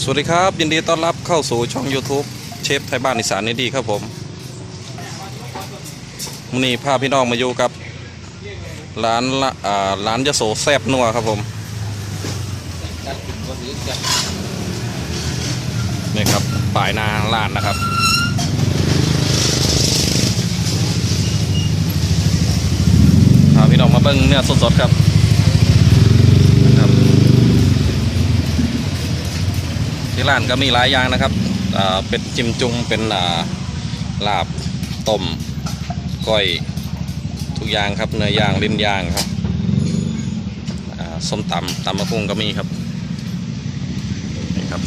สวัสดีครับ ยินดีต้อนรับเข้าสู่ช่อง YouTube เชฟไทยบ้านอีสานนี่ดีครับผมวันนี้พาพี่น้องมาอยู่กับ ร้านละอ่าร้านยโสแซบนัวครับผมนี่ครับป่ายนาร้านนะครับ พาพี่น้องมาเบิ้งเนื้อสดๆครับ ที่ร้านก็มีหลายอย่างนะครับเป็นจิ้มจุ่มเป็นลาบต้มก้อยทุกอย่างครับเนื้อย่างลิ้นย่างครับส้มตำตำมะพุงก็มีครับนี่ครับ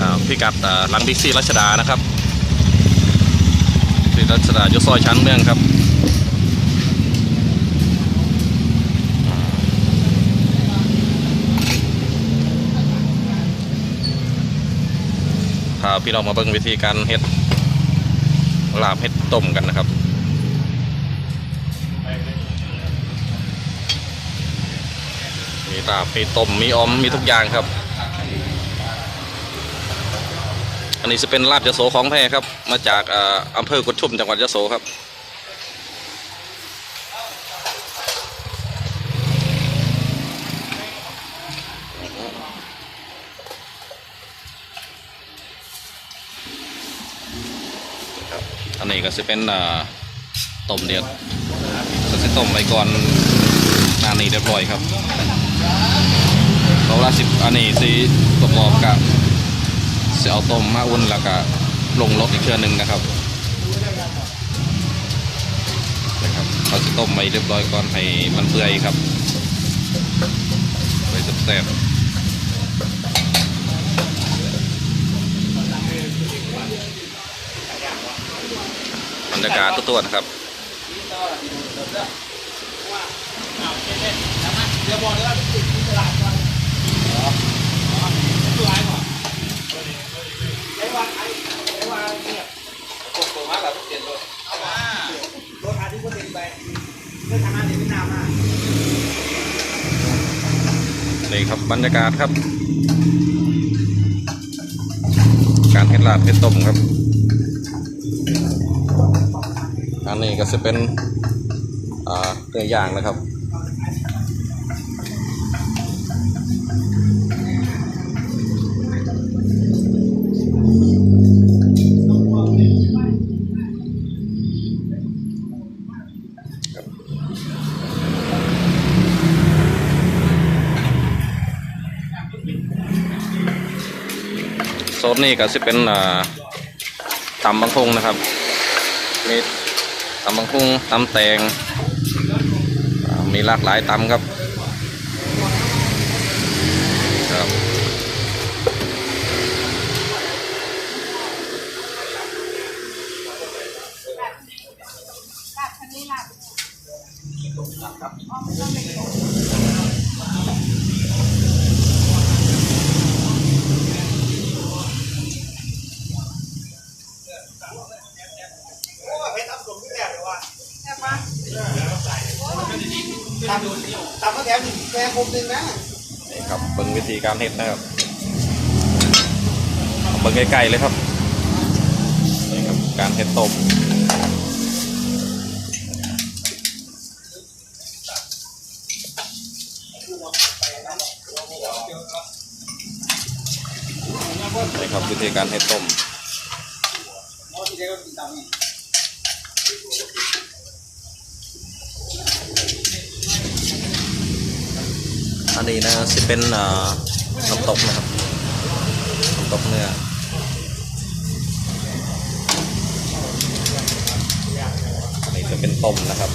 อ่าพิกัดหลังบิ๊กซีรัชดานะครับซีรัชดาอยู่ซอยชั้นเมืองครับ พาพี่น้องมาเบิ่งวิธีการเฮ็ดลาบเฮ็ดต้มกันนะครับ มีลาบมีต้มมีอมมีทุกอย่างครับ อันนี้จะเป็นลาบยโสของแท้ครับ มาจากออำเภอกุดชุมจังหวัดยโสครับ อันนี้ก็จะเป็นต้มเดือดก็จะต้มไปก่อนนานนี้เรียบร้อยครับเราละสิบอันนี้สิประกอบกับจะเอาต้มมาอุ่นแล้วก็ลงรสอีกเทื่อหนึ่งนะครับนะครับเขาจะต้มไปเรียบร้อยก่อนให้มันเปื่อยครับไปแซ่บๆ รรยากาศตัวๆนะครับนี่ครับบรรยากาศครับ การเฮ็ดลาบเฮ็ดต้มครับ อันนี้ก็จะเป็นเนื้อย่างนะครับโซนนี้ก็จะเป็นตำบังคุงนะครับมี ตำบังคุงตำแตงมีหลากหลายตำครับครับ ตำตำก็แถมแถมผมหนึ่งนะนี่ครับเบิ่งวิธีการเฮ็ดนะครับเอาเบิ่งใกล้ๆเลยครับนี่ครับการเฮ็ดต้มนี่ครับวิธีการเฮ็ดต้ม อันนี้นะจะเป็นน้ำตกนะครับน้ำตกเนื้ออันนี้จะเป็นต้มนะครับ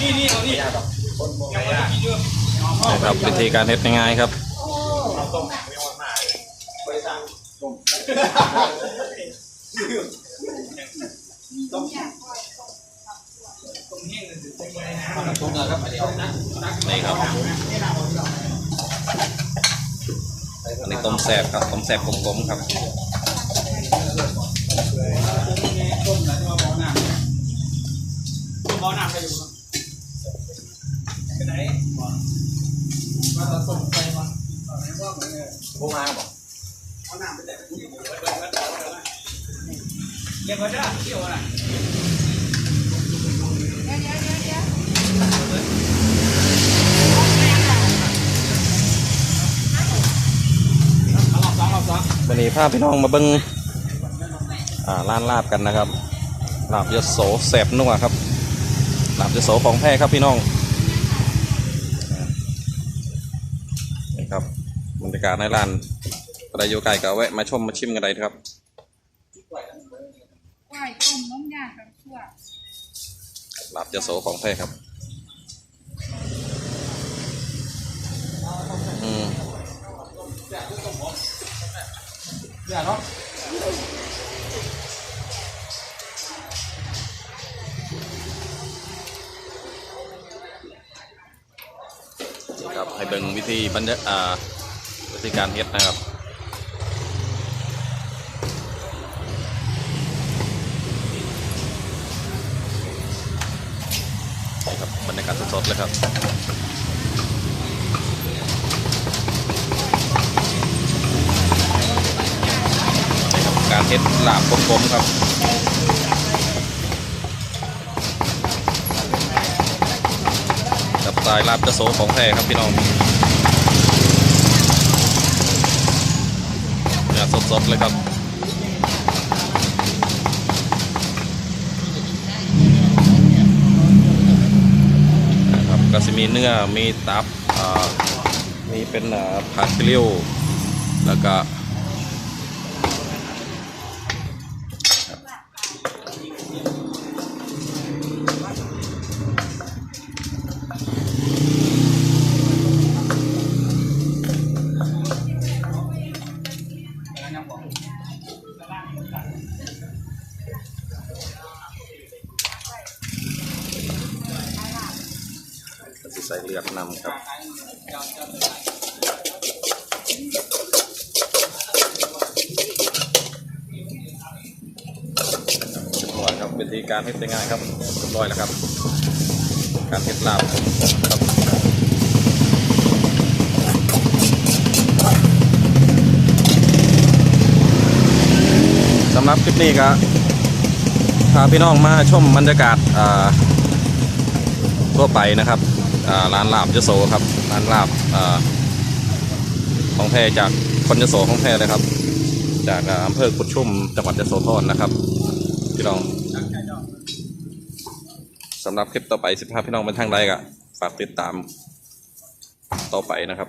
นะครับวิธีการเฮ็ดง่ายครับทุกเงินครับเดียวนะนี่ครับอันนี้ต้มแซ่บครับต้มแซ่บกลมๆครับ ไหนมาตอนส่งไปมาตอนไหนว่าเหมือนกันพวกมาบอกเอาหน้ำไปแต่ผู้หญิงเก็บไว้ได้เที่ยวอะไรเอารอบสองรอบสองวันนี้พาพี่น้องมาเบิ้งอ่าร้านลาบกันนะครับลาบยโสแสบนัวครับลาบยโสของแท้ครับพี่น้องอ่านี่ ครับบรรยากาศในร้านใครโยไก่ก็แวะมาชมมาชิมกันได้ครับไก่ต้มน้ำยากับชั่วลาบจะโสของแท้ครับอืมเดี๋ยวเนาะ บิ่บรรยาอ่าวิธีการเฮ็ดนะครับนี่ครับบรรยากาศสดๆเลยครับนี่ครับการเฮ็ดลาบกลมๆครับกับสายลาบจะโสของแท้ครับพี่น้องเนื้อ สดๆเลยครับนะครับก็จะมีเนื้อมีตับอ่ามีเป็นอ่าผักเกลียวแล้วก็ ใส่เลือดนำครับเรียบร้อยครับวิธีการเฮ็ดง่ายครับเรียบร้อยแล้วครับ การเฮ็ดลาบครับำหรับคลิปนี้ก็พาพี่น้องมาชมบรรยากาศอ่าทั่วไปนะครับอ่าร้านลาบยโสครับร้านลาบอ่าของแท้จากคนยโสของแท้เลยครับ จากอำเภอกุดชุ่มจังหวัดยโสธรนะครับพี่น้องสำหรับคลิปต่อไปสิบห้าพี่น้องเป็นทางใดก็ฝากติดตามต่อไปนะครับ